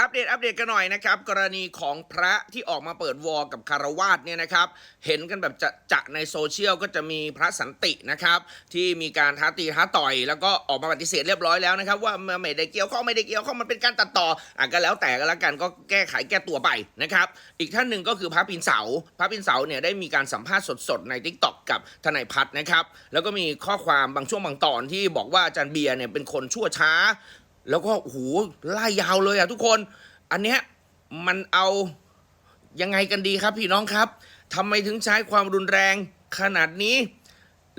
อัปเดตอัปเดตกันหน่อยนะครับ กรณีของพระที่ออกมาเปิดวอกับคารวาสเนี่ยนะครับ เห็นกันแบบจะจะในโซเชียลก็จะมีพระสันตินะครับ ที่มีการท้าตีท้าต่อย แล้วก็ออกมาปฏิเสธเรียบร้อยแล้วนะครับ ว่าไม่ได้เกี่ยวข้องไม่ได้เกี่ยวข้องมันเป็นการตัดต่ออะก็แล้วแต่ก็แล้วกันก็แก้ไขแก้ตัวไปนะครับ อีกท่านหนึ่งก็คือพระปินเสา พระปินเสาเนี่ยได้มีการสัมภาษณ์สดๆในทิกตอกกับทนายพัฒน์นะครับแล้วก็มีข้อความบางช่วงบางตอนที่บอกว่าอาจารย์เบียร์เนี่ยเป็นคนชั่วช้า แล้วก็โอ้โหไล่ยาวเลยอะทุกคน อันเนี้ยมันเอายังไงกันดีครับพี่น้องครับทำไมถึงใช้ความรุนแรงขนาดนี้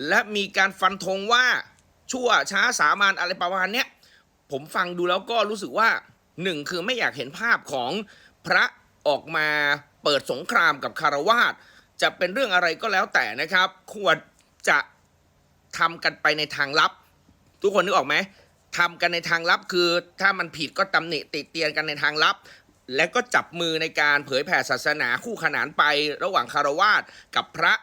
และมีการฟันธงว่าชั่วช้าสามัญอะไรประมาณเนี้ยผมฟังดูแล้วก็รู้สึกว่าหนึ่งคือไม่อยากเห็นภาพของพระออกมาเปิดสงครามกับคารวาสจะเป็นเรื่องอะไรก็แล้วแต่นะครับ ควรจะทำกันไปในทางลับ ทุกคนนึกออกไหม ทำกันในทางลับคือ ถ้ามันผิดก็ตำหนิติเตียนกันในทางลับ และก็จับมือในการเผยแผ่ศาสนาคู่ขนานไประหว่างคารวาสกับพระ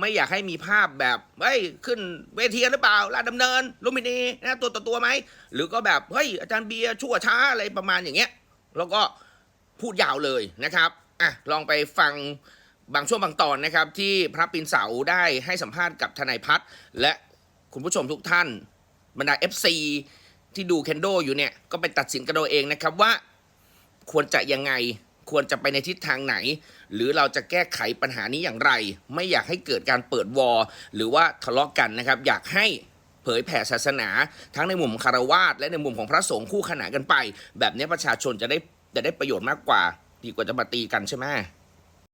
ไม่อยากให้มีภาพแบบเฮ้ยขึ้นเวทีหรือเปล่าลาดดำเนินลุมพินีนะตัวต่อตัวไหมหรือก็แบบเฮ้ยอาจารย์เบียร์ชั่วช้าอะไรประมาณอย่างเงี้ยแล้วก็พูดยาวเลยนะครับอะลองไปฟังบางช่วงบางตอนนะครับที่พระปินเสาได้ให้สัมภาษณ์กับทนายพัฒน์และคุณผู้ชมทุกท่านบรรดา FC ที่ดูเคนโดอยู่เนี่ย ก็ไปตัดสินกันเอาเองนะครับว่าควรจะยังไงควรจะไปในทิศทางไหน หรือเราจะแก้ไขปัญหานี้อย่างไร ไม่อยากให้เกิดการเปิดวอรหรือว่าทะเลาะกันนะครับ อยากให้เผยแผ่ศาสนา ทั้งในมุมคารวาสและในมุมของพระสงฆ์คู่ขนานกันไป แบบนี้ประชาชนจะได้จะได้ประโยชน์มากกว่า ดีกว่าจะมาตีกันใช่ไหม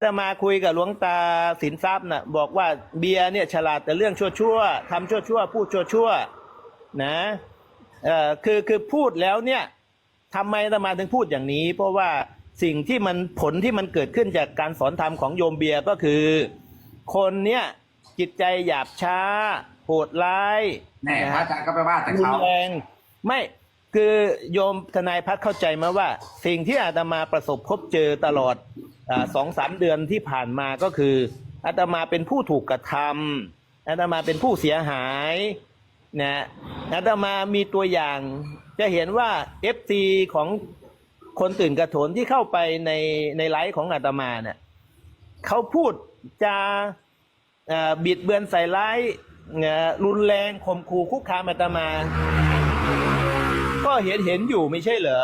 จะมาคุยกับหลวงตาสินทรัพย์น่ะบอกว่าเบียร์เนี่ยฉลาดแต่เรื่องชั่วๆทำชั่วๆพูดชั่วๆนะ เอ่อคือคือพูดแล้วเนี่ยทำไมอาตมาถึงพูดอย่างนี้ เพราะว่าสิ่งที่มันผลที่มันเกิดขึ้นจากการสอนธรรมของโยมเบียร์ก็คือ คนเนี่ยจิตใจหยาบช้า โหดร้ายแน่นะพระอาจารย์ก็ไปว่าแต่รุนเขา แรงไม่คือโยมทนายพัฒน์เข้าใจมาว่า สิ่งที่อาตมาประสบพบเจอตลอดอาสองสามเดือนที่ผ่านมาก็คืออาตมาเป็นผู้ถูกกระทำอาตมาเป็นผู้เสียหาย นะอาตมามีตัวอย่าง จะเห็นว่าเอฟซีของคนตื่นกระโถนที่เข้าไปในในไลฟ์ของอาตมาเนี่ยเขาพูดจะบิดเบือนใส่ร้ายรุนแรงข่มขู่คุกคามอาตมา ก็เห็นเห็นอยู่ไม่ใช่เหรอ